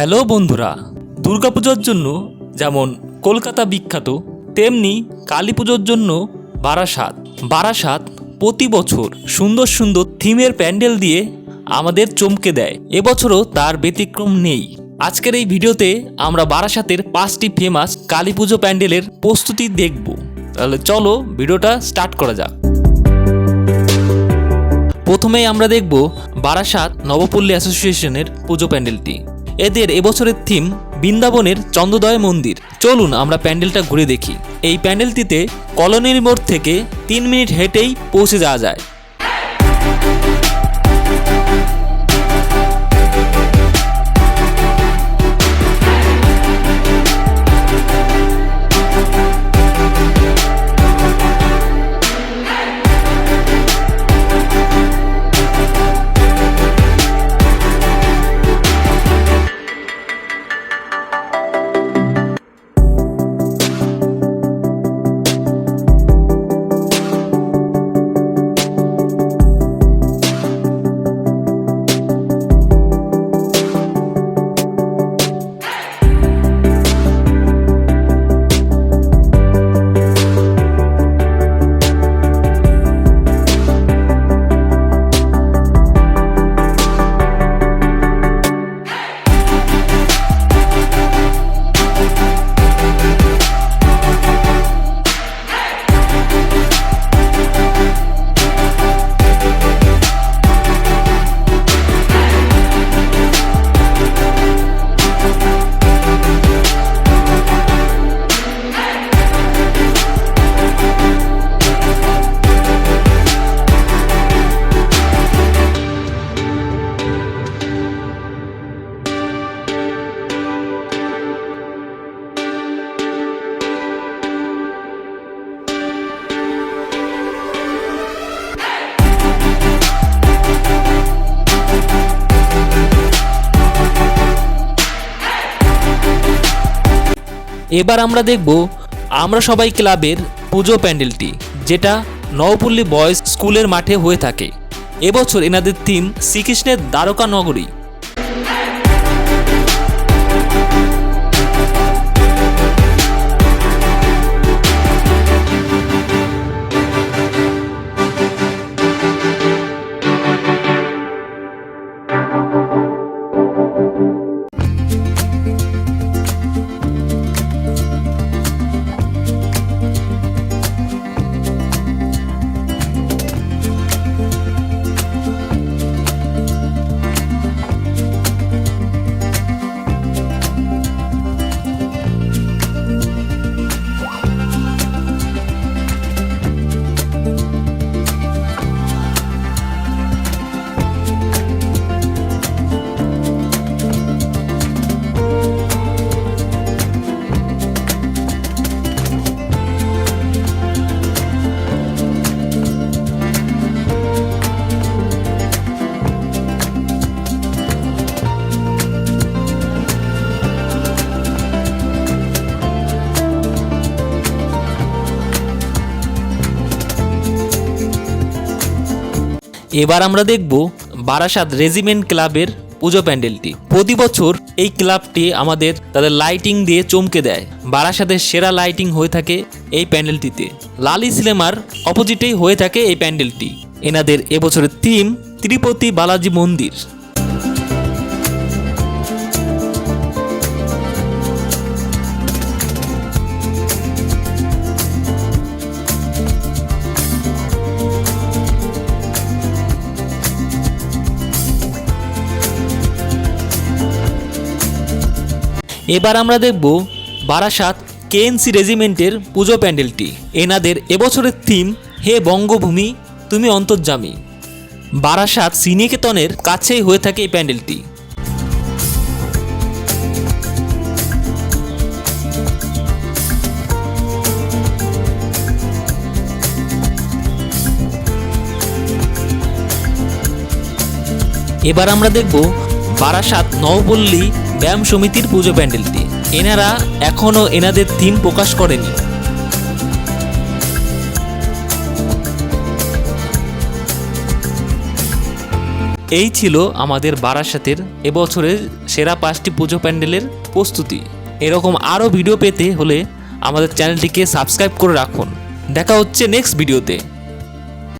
Hello বন্ধুরা, দুর্গাপুজোর জন্য যেমন কলকাতা বিখ্যাত, তেমনি কালী পুজোর জন্য বারাসাত। বারাসাত প্রতি বছর সুন্দর সুন্দর থিমের প্যান্ডেল দিয়ে আমাদের চমকে দেয়। এবছরও তার ব্যতিক্রম নেই। আজকের এই ভিডিওতে আমরা বারাসাতের পাঁচটি ফেমাস কালী পুজো প্যান্ডেলের প্রস্তুতি দেখব। তাহলে চলো ভিডিওটা স্টার্ট করা যাক। প্রথমেই আমরা দেখব বারাসাত নবপল্লী অ্যাসোসিয়েশনের পুজো প্যান্ডেলটি। এদের এবছরের থিম বৃন্দাবনের চন্দ্রদয় মন্দির। চলুন আমরা প্যান্ডেলটা ঘুরে দেখি। এই প্যান্ডেলটিতে কলোনির মোড় থেকে তিন মিনিট হেঁটেই পৌঁছে যাওয়া যায়। এবার আমরা দেখব আমরা সবাই ক্লাবের পুজো প্যান্ডেলটি, যেটা নবপল্লী বয়েজ স্কুলের মাঠে হয়ে থাকে। এবছর এনাদের থিম শ্রীকৃষ্ণের দ্বারকা নগরী। এবার আমরা দেখব বারাসাত রেজিমেন্ট ক্লাবের পুজো প্যান্ডেলটি। প্রতি বছর এই ক্লাবটি আমাদের তাদের লাইটিং দিয়ে চমকে দেয়। বারাসাতের সেরা লাইটিং হয়ে থাকে এই প্যান্ডেলটিতে। লালি সিনেমার অপোজিটেই হয়ে থাকে এই প্যান্ডেলটি। এনাদের এবছরের থিম তিরুপতি বালাজি মন্দির। এবার আমরা দেখব বারাসাত কেএনসি রেজিমেন্টের পুজো প্যান্ডেলটি। এনাদের এবছরের থিম, হে বঙ্গভূমি, তুমি অন্তর্জামী বারাসাত সিনিকেতনের কাছেই হয়ে থাকে এই প্যান্ডেলটি। এবার আমরা দেখব বারাসাত নবপল্লী ব্যায়াম সমিতির পুজো প্যান্ডেলটি। এনারা এখনও এনাদের থিম প্রকাশ করেনি। এই ছিল আমাদের বারাসাতের এবছরের সেরা পাঁচটি পুজো প্যান্ডেলের প্রস্তুতি। এরকম আরও ভিডিও পেতে হলে আমাদের চ্যানেলটিকে সাবস্ক্রাইব করে রাখুন। দেখা হচ্ছে নেক্সট ভিডিওতে